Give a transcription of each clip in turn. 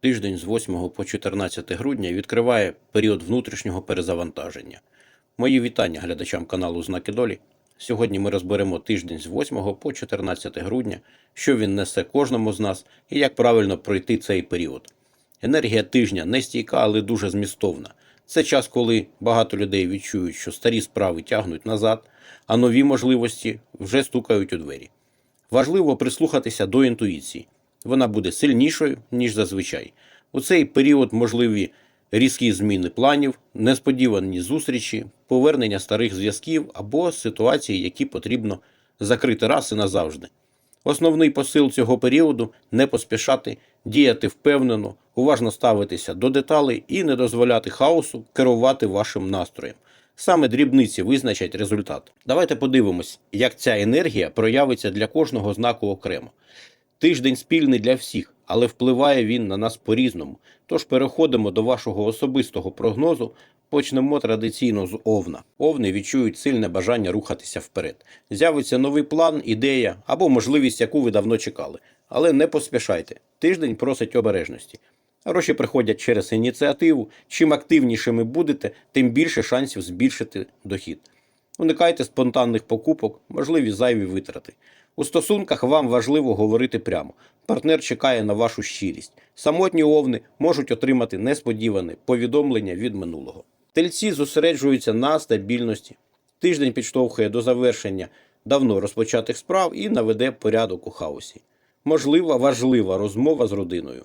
Тиждень з 8 по 14 грудня відкриває період внутрішнього перезавантаження. Мої вітання глядачам каналу Знаки Долі. Сьогодні ми розберемо тиждень з 8 по 14 грудня, що він несе кожному з нас і як правильно пройти цей період. Енергія тижня не стійка, але дуже змістовна. Це час, коли багато людей відчують, що старі справи тягнуть назад, а нові можливості вже стукають у двері. Важливо прислухатися до інтуїції. Вона буде сильнішою, ніж зазвичай. У цей період можливі різкі зміни планів, несподівані зустрічі, повернення старих зв'язків або ситуації, які потрібно закрити раз і назавжди. Основний посил цього періоду не поспішати, діяти впевнено, уважно ставитися до деталей і не дозволяти хаосу керувати вашим настроєм. Саме дрібниці визначать результат. Давайте подивимось, як ця енергія проявиться для кожного знаку окремо. Тиждень спільний для всіх, але впливає він на нас по-різному. Тож переходимо до вашого особистого прогнозу. Почнемо традиційно з Овна. Овни відчують сильне бажання рухатися вперед. З'явиться новий план, ідея або можливість, яку ви давно чекали. Але не поспішайте. Тиждень просить обережності. Гроші приходять через ініціативу. Чим активнішими будете, тим більше шансів збільшити дохід. Уникайте спонтанних покупок, можливі зайві витрати. У стосунках вам важливо говорити прямо. Партнер чекає на вашу щирість. Самотні овни можуть отримати несподіване повідомлення від минулого. Тельці зосереджуються на стабільності. Тиждень підштовхує до завершення давно розпочатих справ і наведе порядок у хаосі. Можлива важлива розмова з родиною.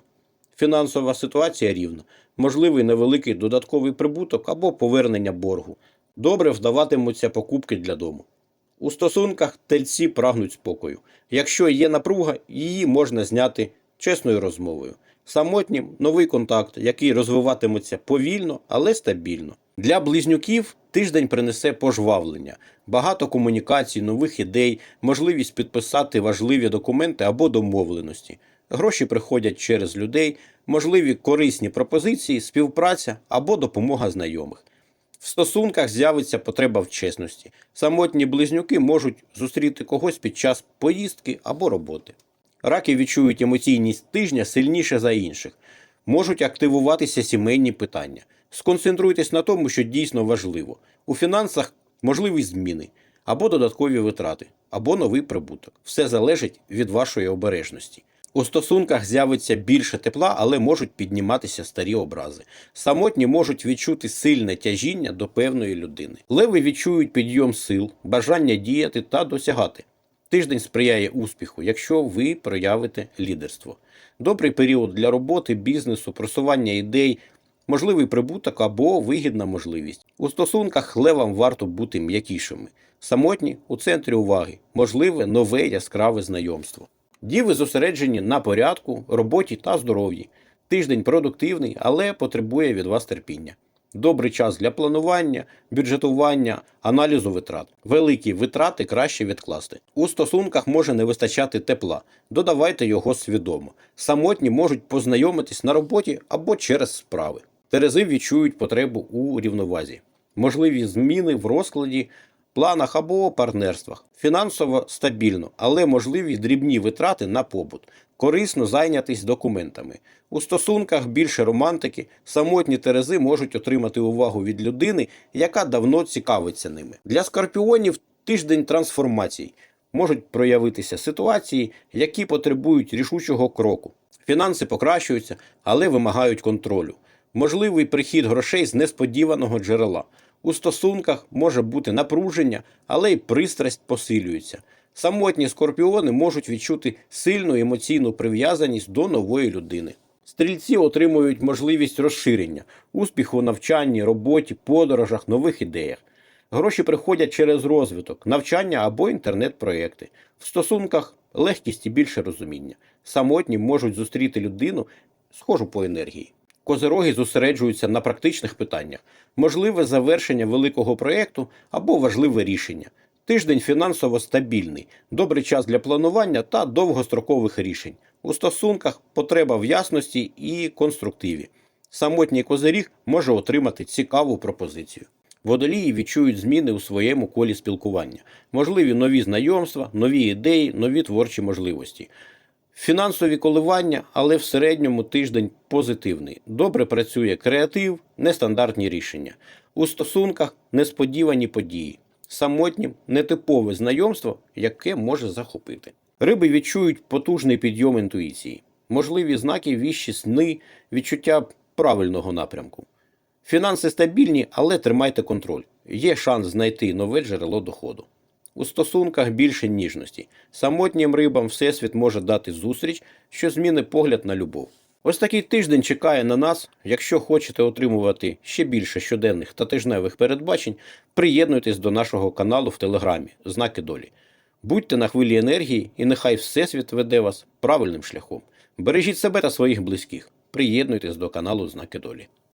Фінансова ситуація рівна, можливий невеликий додатковий прибуток або повернення боргу. Добре вдаватимуться покупки для дому. У стосунках тельці прагнуть спокою. Якщо є напруга, її можна зняти чесною розмовою. Самотнім новий контакт, який розвиватиметься повільно, але стабільно. Для близнюків тиждень принесе пожвавлення, багато комунікацій, нових ідей, можливість підписати важливі документи або домовленості. Гроші приходять через людей, можливі корисні пропозиції, співпраця або допомога знайомих. В стосунках з'явиться потреба в чесності. Самотні близнюки можуть зустріти когось під час поїздки або роботи. Раки відчують емоційність тижня сильніше за інших. Можуть активуватися сімейні питання. Сконцентруйтесь на тому, що дійсно важливо. У фінансах можливі зміни, або додаткові витрати, або новий прибуток. Все залежить від вашої обережності. У стосунках з'явиться більше тепла, але можуть підніматися старі образи. Самотні можуть відчути сильне тяжіння до певної людини. Леви відчують підйом сил, бажання діяти та досягати. Тиждень сприяє успіху, якщо ви проявите лідерство. Добрий період для роботи, бізнесу, просування ідей, можливий прибуток або вигідна можливість. У стосунках левам варто бути м'якішими. Самотні у центрі уваги, можливе нове яскраве знайомство. Діви зосереджені на порядку, роботі та здоров'ї. Тиждень продуктивний, але потребує від вас терпіння. Добрий час для планування, бюджетування, аналізу витрат. Великі витрати краще відкласти. У стосунках може не вистачати тепла. Додавайте його свідомо. Самотні можуть познайомитись на роботі або через справи. Терези відчують потребу у рівновазі. Можливі зміни в розкладі, планах або партнерствах. Фінансово стабільно, але можливі дрібні витрати на побут. Корисно зайнятись документами. У стосунках більше романтики, самотні терези можуть отримати увагу від людини, яка давно цікавиться ними. Для скорпіонів тиждень трансформацій. Можуть проявитися ситуації, які потребують рішучого кроку. Фінанси покращуються, але вимагають контролю. Можливий прихід грошей з несподіваного джерела. У стосунках може бути напруження, але й пристрасть посилюється. Самотні скорпіони можуть відчути сильну емоційну прив'язаність до нової людини. Стрільці отримують можливість розширення, успіху у навчанні, роботі, подорожах, нових ідеях. Гроші приходять через розвиток, навчання або інтернет-проекти. В стосунках легкість і більше розуміння. Самотні можуть зустріти людину, схожу по енергії. Козироги зосереджуються на практичних питаннях, можливе завершення великого проєкту або важливе рішення. Тиждень фінансово стабільний, добрий час для планування та довгострокових рішень. У стосунках потреба в ясності і конструктиві. Самотній козиріг може отримати цікаву пропозицію. Водолії відчують зміни у своєму колі спілкування, можливі нові знайомства, нові ідеї, нові творчі можливості. Фінансові коливання, але в середньому тиждень позитивний. Добре працює креатив, нестандартні рішення. У стосунках несподівані події. Самотнім нетипове знайомство, яке може захопити. Риби відчують потужний підйом інтуїції, можливі знаки віщі сни, відчуття правильного напрямку. Фінанси стабільні, але тримайте контроль. Є шанс знайти нове джерело доходу. У стосунках більше ніжності. Самотнім рибам Всесвіт може дати зустріч, що зміни погляд на любов. Ось такий тиждень чекає на нас. Якщо хочете отримувати ще більше щоденних та тижневих передбачень, приєднуйтесь до нашого каналу в Телеграмі Знаки долі. Будьте на хвилі енергії, і нехай Всесвіт веде вас правильним шляхом. Бережіть себе та своїх близьких. Приєднуйтесь до каналу Знаки долі.